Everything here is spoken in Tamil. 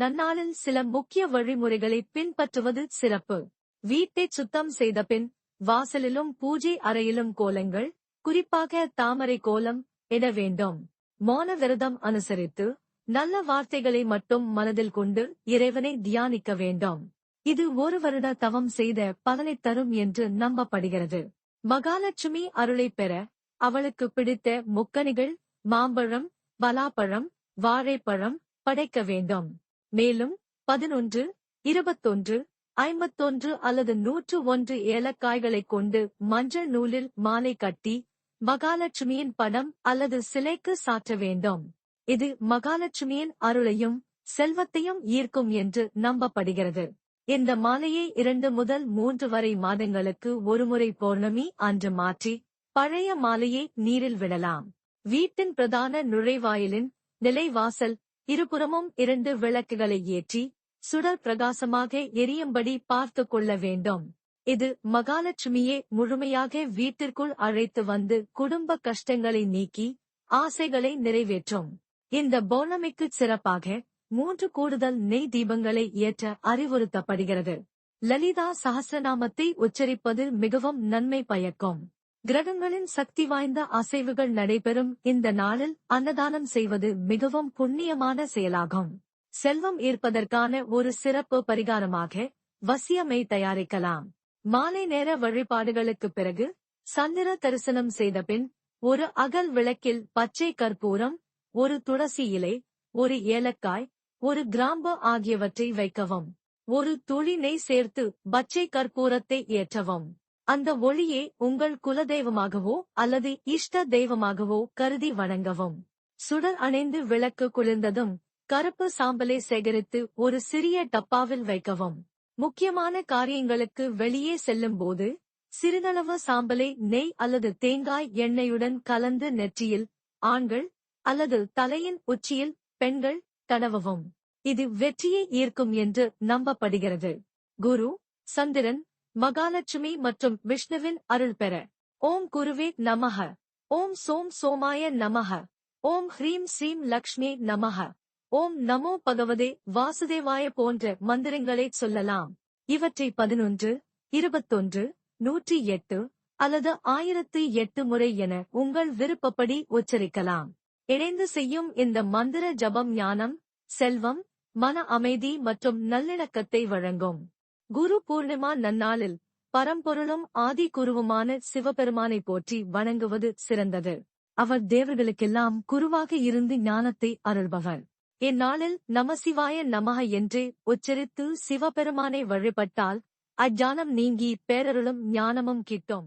நன்னாளில் சில முக்கிய வழிமுறைகளை பின்பற்றுவது சிறப்பு. வீட்டை சுத்தம் செய்த பின் வாசலிலும் பூஜை அறையிலும் கோலங்கள் குறிப்பாக தாமரை கோலம் இட வேண்டும். மௌன விரதம் அனுசரித்து நல்ல வார்த்தைகளை மட்டும் மனதில் கொண்டு இறைவனை தியானிக்க வேண்டும். இது ஒரு வருட தவம் செய்த பலனை தரும் என்று நம்பப்படுகிறது. மகாலட்சுமி அருளை பெற அவளுக்கு பிடித்த முக்கணிகள் மாம்பழம் பலாப்பழம் வாழைப்பழம் படைக்க வேண்டும். மேலும் பதினொன்று இருபத்தொன்று ஐம்பத்தொன்று அல்லது நூற்று ஒன்று ஏலக்காய்களை கொண்டு மஞ்சள் நூலில் மாலை கட்டி மகாலட்சுமியின் படம் அல்லது சிலைக்கு சாற்ற வேண்டும். இது மகாலட்சுமியின் அருளையும் செல்வத்தையும் ஈர்க்கும் என்று நம்பப்படுகிறது. இந்த மாலையை இரண்டு முதல் மூன்று வரை மாதங்களுக்கு ஒருமுறை பௌர்ணமி அன்று மாற்றி பழைய மாலையை நீரில் விடலாம். வீட்டின் பிரதான நுழைவாயிலின் நிலைவாசல் இருபுறமும் இரண்டு விளக்குகளை ஏற்றி சுடர் பிரகாசமாக எரியும்படி பார்த்து கொள்ள வேண்டும். இது மகாலட்சுமியே முழுமையாக வீட்டிற்குள் அழைத்து வந்து குடும்ப கஷ்டங்களை நீக்கி ஆசைகளை நிறைவேற்றும். இந்த பௌர்ணமிக்கு சிறப்பாக மூன்று கூடுதல் நெய் தீபங்களை ஏற்ற அறிவுறுத்தப்படுகிறது. லலிதா சஹசிரநாமத்தை உச்சரிப்பது மிகவும் நன்மை பயக்கும். கிரகங்களின் சக்தி வாய்ந்த அசைவுகள் நடைபெறும் இந்த நாளில் அன்னதானம் செய்வது மிகவும் புண்ணியமான செயலாகும். செல்வம் ஈர்ப்பதற்கான ஒரு சிறப்பு பரிகாரமாக வசியமை தயாரிக்கலாம். மாலை நேர வழிபாடுகளுக்குப் பிறகு சந்திர தரிசனம் செய்த பின் ஒரு அகல் விளக்கில் பச்சை கற்பூரம் ஒரு துளசி இலை ஒரு ஏலக்காய் ஒரு கிராம்பு ஆகியவற்றை வைக்கவும். ஒரு துளி நெய் சேர்த்து பச்சை கற்பூரத்தை ஏற்றவும். அந்த ஒளியே உங்கள் குலதெய்வமாகவோ அல்லது இஷ்ட தெய்வமாகவோ கருதி வணங்கவும். சுடர் அணைந்து விளக்கு குளிர்ந்ததும் கருப்பு சாம்பலை சேகரித்து ஒரு சிறிய டப்பாவில் வைக்கவும். முக்கியமான காரியங்களுக்கு வெளியே செல்லும் போது சிறிதளவு சாம்பலை நெய் அல்லது தேங்காய் எண்ணெயுடன் கலந்து நெற்றியில் ஆண்கள் அல்லது தலையின் உச்சியில் பெண்கள் தடவவும். இது வெற்றியை ஈர்க்கும் என்று நம்பப்படுகிறது. குரு சந்திரன் மகாலட்சுமி மற்றும் விஷ்ணுவின் அருள் பெற ஓம் குருவே நமக ஓம் சோம் சோமாய நமக ஓம் ஹ்ரீம் ஸ்ரீம் லக்ஷ்மி நமக ஓம் நமோ பகவதே வாசுதேவாய போன்ற மந்திரங்களை சொல்லலாம். இவற்றை பதினொன்று இருபத்தொன்று நூற்றி எட்டு அல்லது ஆயிரத்து எட்டு முறை என உங்கள் விருப்பப்படி உச்சரிக்கலாம். இணைந்து செய்யும் இந்த மந்திர ஜபம் ஞானம் செல்வம் மன அமைதி மற்றும் நல்லிணக்கத்தை வழங்கும். குரு பூர்ணிமா நன்னாளில் பரம்பொருளும் ஆதி குருவுமான சிவபெருமானை போற்றி வணங்குவது சிறந்தது. அவர் தேவர்களுக்கெல்லாம் குருவாக இருந்து ஞானத்தை அருள்பவர். இந்நாளில் நமசிவாய நமக என்றே உச்சரித்து சிவபெருமானை வழிபட்டால் அஞ்ஞானம் நீங்கி பேரருளும் ஞானமும் கிட்டும்.